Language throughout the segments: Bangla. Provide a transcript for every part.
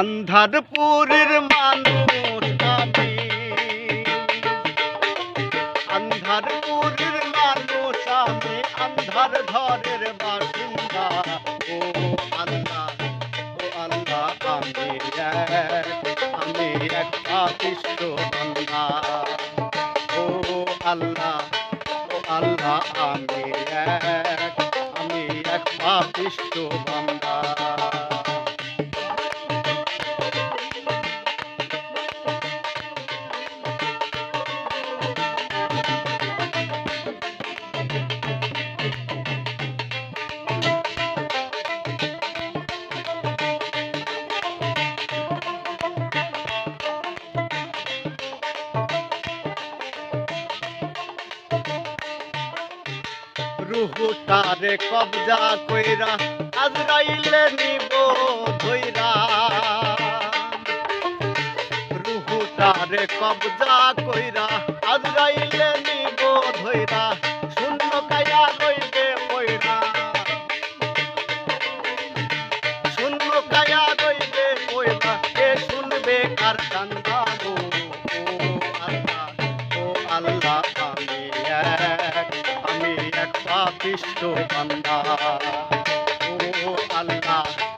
আন্ধারপুরের মানুষ আমি আন্ধারপুরের মানুষ আমি আন্ধার ঘরের বাসিন্দা। ও আল্লাহ ও আল্লাহ, আমি আমি এক পাপিষ্ট বান্দা ও আল্লাহ ও আল্লাহ, আমি এক আমি এক পাপিষ্ট বান্দা রুহুটারে কবজা কইরা আজরাইলে নিব ধইরা। রুহুটারে কবজা কইরা আজরাইলে নিব ধইরা, শূন্য কায়া রইবে পয়রা। শূন্য কায়া রইবে পয়রা, কে শুনবে কার কান্দা পাপিষ্ট বান্দা ও আল্লাহ।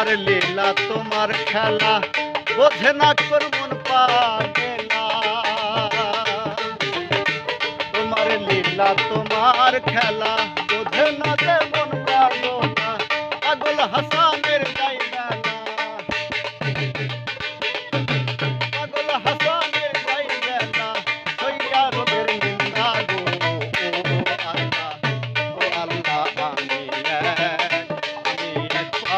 তোমার লীলা, তোমার খেলা, বোঝে না কর মন তোমার লীলা, তোমার খেলা, বোঝে না যে মন পাগল পাগল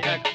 Jack.